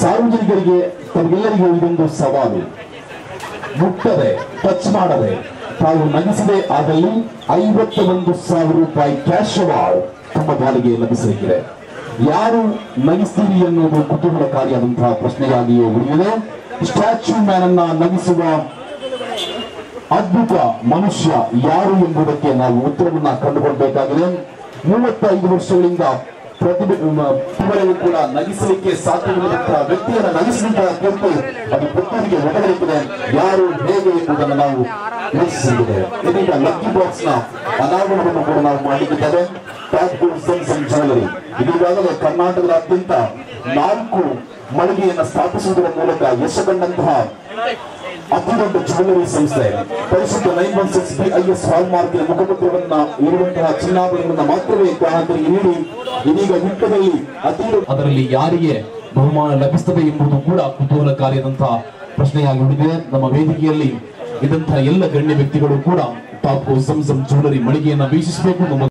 ಸಾರ್ವಜನಿಕರಿಗೆ ತಮಗೆಲ್ಲರಿಗೂ ಇದೊಂದು ಸವಾಲು. ಮುಟ್ಟದೆ, ಟಚ್ ಮಾಡದೆ, ತಾವು ನಗಿಸದೆ ಆದಲ್ಲಿ ಐವತ್ತ ಒಂದು ಸಾವಿರ ರೂಪಾಯಿ ಕ್ಯಾಶ್ ಅವಾರ್ಡ್ ತಮ್ಮ ಪಾಲಿಗೆ ಲಭಿಸಲಿಕ್ಕಿದೆ. ಯಾರು ನಗಿಸ್ತೀರಿ ಎನ್ನುವುದು ಕುತೂಹಲಕಾರಿಯಾದಂತಹ ಪ್ರಶ್ನೆಯಾಗಿಯೇ ಉಳಿಯಿದೆ ಸ್ಟ್ಯಾಚ್ಯೂ ಮ್ಯಾನ್ ಅನ್ನ ನಗಿಸುವ ಅದ್ಭುತ ಮನುಷ್ಯ ಯಾರು ಎಂಬುದಕ್ಕೆ ನಾವು ಉತ್ತರವನ್ನ ಕಂಡುಕೊಳ್ಬೇಕಾಗಿದೆ. ಮೂವತ್ತೈದು ವರ್ಷಗಳಿಂದ ಇವರೆಗೂ ಕೂಡ ನಗಿಸಲಿಕ್ಕೆ ಸಾಧ್ಯವಿರುವಂತಹ ವ್ಯಕ್ತಿಯನ್ನು ನಗಿಸಿದಂತಹ ಕುರಿತು ಅದು ಪುತ್ತೂರಿಗೆ ಒದಗಲಿಕ್ಕಿದೆ ಯಾರು ಹೇಗೆ ಎಂಬುದನ್ನು ನಾವು ಯೋಚಿಸಿದ್ದೇವೆ ಇದೀಗ ಲಕ್ಕಿ ಬಾಕ್ಸ್ನ ಅನಾವರಣವನ್ನು ಕೂಡ ನಾವು ಮಾಡಲಿಕ್ಕಿದ್ದೇವೆ ಜ್ಯುವೆಲರಿ ಇದೀಗಾಗಲೇ ಕರ್ನಾಟಕದಾದ್ಯಂತ ನಾಲ್ಕು ಮಳಿಗೆಯನ್ನು ಸ್ಥಾಪಿಸುವುದರ ಮೂಲಕ ಯಶ ಕಂಡಂತಹ ಅತಿ ಜ್ಯುವೆಲರಿ ಸಂಸ್ಥೆ. ಪರಿಶುದ್ಧ nine one six B I S hallmark ಮುಖಪತ್ರವನ್ನ ಇರುವಂತಹ ಚಿನ್ನಾಭರಣಗಳನ್ನ ಮಾತ್ರವೇ ಗ್ರಾಹಕರಿಗೆ ನೀಡಿ ಇದೀಗ ಮುಖ್ಯದಲ್ಲಿ ಅತಿ ಅದರಲ್ಲಿ ಯಾರಿಗೆ ಬಹುಮಾನ ಲಭಿಸುತ್ತದೆ ಎಂಬುದು ಕೂಡ ಕುತೂಹಲಕಾರಿಯಾದಂತಹ ಪ್ರಶ್ನೆಯಾಗಿ ಉಳಿದಿದೆ. ನಮ್ಮ ವೇದಿಕೆಯಲ್ಲಿ ಇದಂತಹ ಎಲ್ಲ ಗಣ್ಯ ವ್ಯಕ್ತಿಗಳು ಕೂಡ ಟಾಪ್ ಸಂಸಂ ಜ್ಯುವೆಲರಿ ಮಳಿಗೆಯನ್ನ ವೀಕ್ಷಿಸಬೇಕು. ನಮ್ಮ